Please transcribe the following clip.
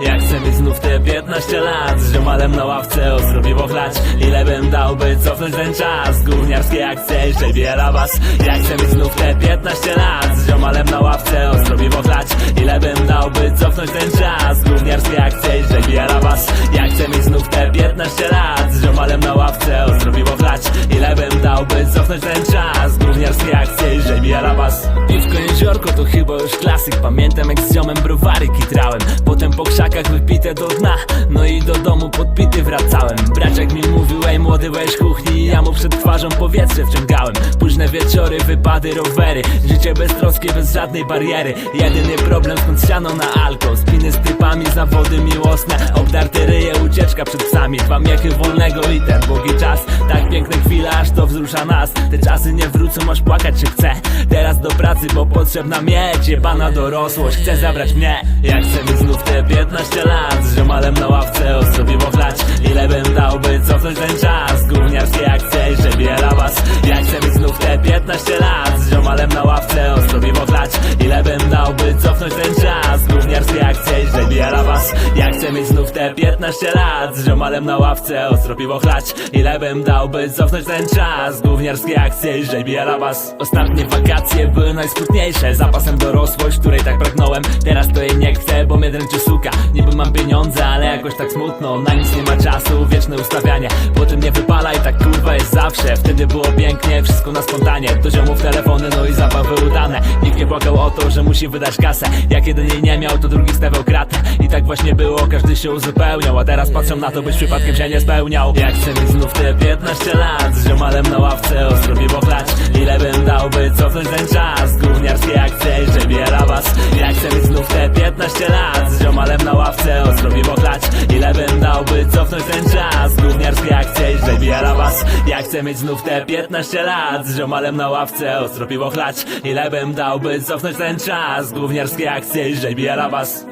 Jak chcę mieć znów te 15 lat Z ziomalem na ławce ostro piwo Ile bym dał, by cofnąć ten czas? Gówniarskie akcje, jeszcze wiele was. Jak chcę mieć znów te 15 lat Z ziomalem na ławce ostro piwo Ile bym dał, by cofnąć ten czas? Gówniarskie akcje, jeszcze wiele was. Jak chcę mieć znów te 15 lat Z ziomalem na ławce ostro piwo Ile bym dał, by cofnąć ten czas? Gówniarskie akcje, jeszcze wiele was. Piwko jeziorko to chyba już klasyk. Pamiętam jak z ziomem browary kitrałem. Potem po krzakach wypite do dna. No i do domu podpity wracałem. Braciak mi mówił, ej młody weź kuchni. Ja mu przed twarzą powietrze wciągałem. Późne wieczory, wypady, rowery. Życie beztroskie, bez żadnej bariery. Jedyny problem skąd siano na alko Z typami, zawody miłosne. Obdarte ryje, ucieczka przed psami. Dwa miechy wolnego i ten długi czas. Tak piękne chwile, aż to wzrusza nas. Te czasy nie wrócą, aż płakać się chce. Teraz do pracy, bo potrzebna mieć Jebana dorosłość, chce zabrać mnie Jak chcę mieć znów te 15 lat. Z ziomalem na ławce, ostro piwo chlać Ile bym dał, by cofnąć ten czas? Gówniarskie akcje, że wiele was Jak chcę mieć znów te 15 lat. Z ziomalem na ławce, ostro piwo chlać Ile bym dał, by cofnąć ten czas Akcje, że wiele was Jak chcę mieć znów te 15 lat Z ziomalem na ławce, ostro piwo chlać. Ile bym dał, by cofnąć ten czas? Gówniarskie akcje, że wiele was Ostatnie wakacje były najsmutniejsze. Zapasem dorosłość, której tak pragnąłem. Teraz to jej nie chcę, bo mnie dręczy suka. Niby mam pieniądze, ale jakoś tak smutno. Na nic nie ma czasu, wieczne ustawianie. Potem nie wypala i tak kurwa jest zawsze. Wtedy było pięknie, wszystko na spontanie Nikt nie płakał o to, że musi wydać kasę. Jak jeden jej nie miał, to drugi stawiał kratę. I tak właśnie było, każdy się uzupełniał. A teraz patrzą na to, byś przypadkiem się nie spełniał. Jak chcę znów te 15 lat Z ziomalem na ławce, ostro piwo chlać Ile bym dał, by cofnąć ten czas? Gówniarskie akcje, że wiele was. Jak chcę znów te 15 lat Z ziomalem na ławce, ostro piwo chlać Ile bym dał, by cofnąć ten czas? Gówniarskie akcje, Jak chcę mieć znów te 15 lat Z ziomalem na ławce, ostro piwo chlać Ile bym dał, by cofnąć ten czas. Gówniarskie akcje, że wiele was